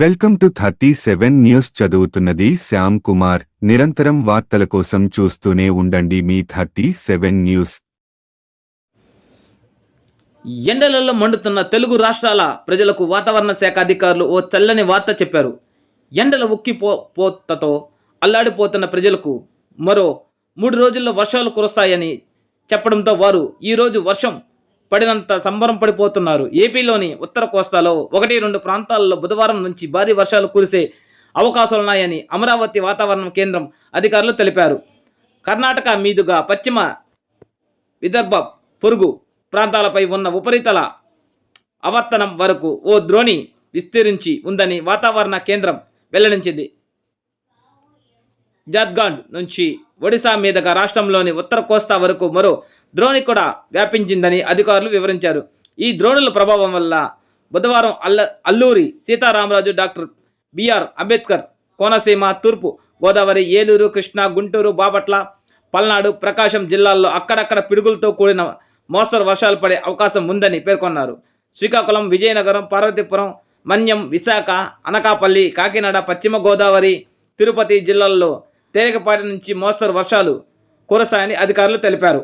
Welcome to thirty seven news చదువుతున్నది శ్యామ్ కుమార్. నిరంతరం వార్తల కోసం చూస్తూనే ఉండండి మీ థర్టీ సెవెన్ న్యూస్. ఎండలలో మండుతున్న తెలుగు రాష్ట్రాల ప్రజలకు వాతావరణ శాఖ అధికారులు ఓ చల్లని వార్త చెప్పారు. ఎండల ఉక్కిపో పోతతో అల్లాడిపోతున్న ప్రజలకు మరో మూడు రోజుల్లో వర్షాలు కురుస్తాయని చెప్పడంతో వారు ఈరోజు వర్షం పడినంత సంబరం పడిపోతున్నారు. ఏపీలోని ఉత్తర కోస్తాలో ఒకటి రెండు ప్రాంతాల్లో బుధవారం నుంచి భారీ వర్షాలు కురిసే అవకాశాలున్నాయని అమరావతి వాతావరణ కేంద్రం అధికారులు తెలిపారు. కర్ణాటక మీదుగా పశ్చిమ విదర్భ పొరుగు ప్రాంతాలపై ఉన్న ఉపరితల అవర్తనం వరకు ఓ ద్రోణి విస్తరించి ఉందని వాతావరణ కేంద్రం వెల్లడించింది. జార్ఖండ్ నుంచి ఒడిశా మీదుగా రాష్ట్రంలోని ఉత్తర కోస్తా వరకు మరో ద్రోణి కూడా వ్యాపించిందని అధికారులు వివరించారు. ఈ ద్రోణుల ప్రభావం వల్ల బుధవారం అల్ల అల్లూరి సీతారామరాజు డాక్టర్ బిఆర్ అంబేద్కర్ కోనసీమ తూర్పు గోదావరి ఏలూరు కృష్ణా గుంటూరు బాపట్ల పల్నాడు ప్రకాశం జిల్లాల్లో అక్కడక్కడ పిడుగులతో కూడిన మోస్తరు వర్షాలు పడే అవకాశం ఉందని పేర్కొన్నారు. శ్రీకాకుళం విజయనగరం పార్వతీపురం మన్యం విశాఖ అనకాపల్లి కాకినాడ పశ్చిమ గోదావరి తిరుపతి జిల్లాల్లో తేలికపాటి నుంచి మోస్తరు వర్షాలు కురసాయని అధికారులు తెలిపారు.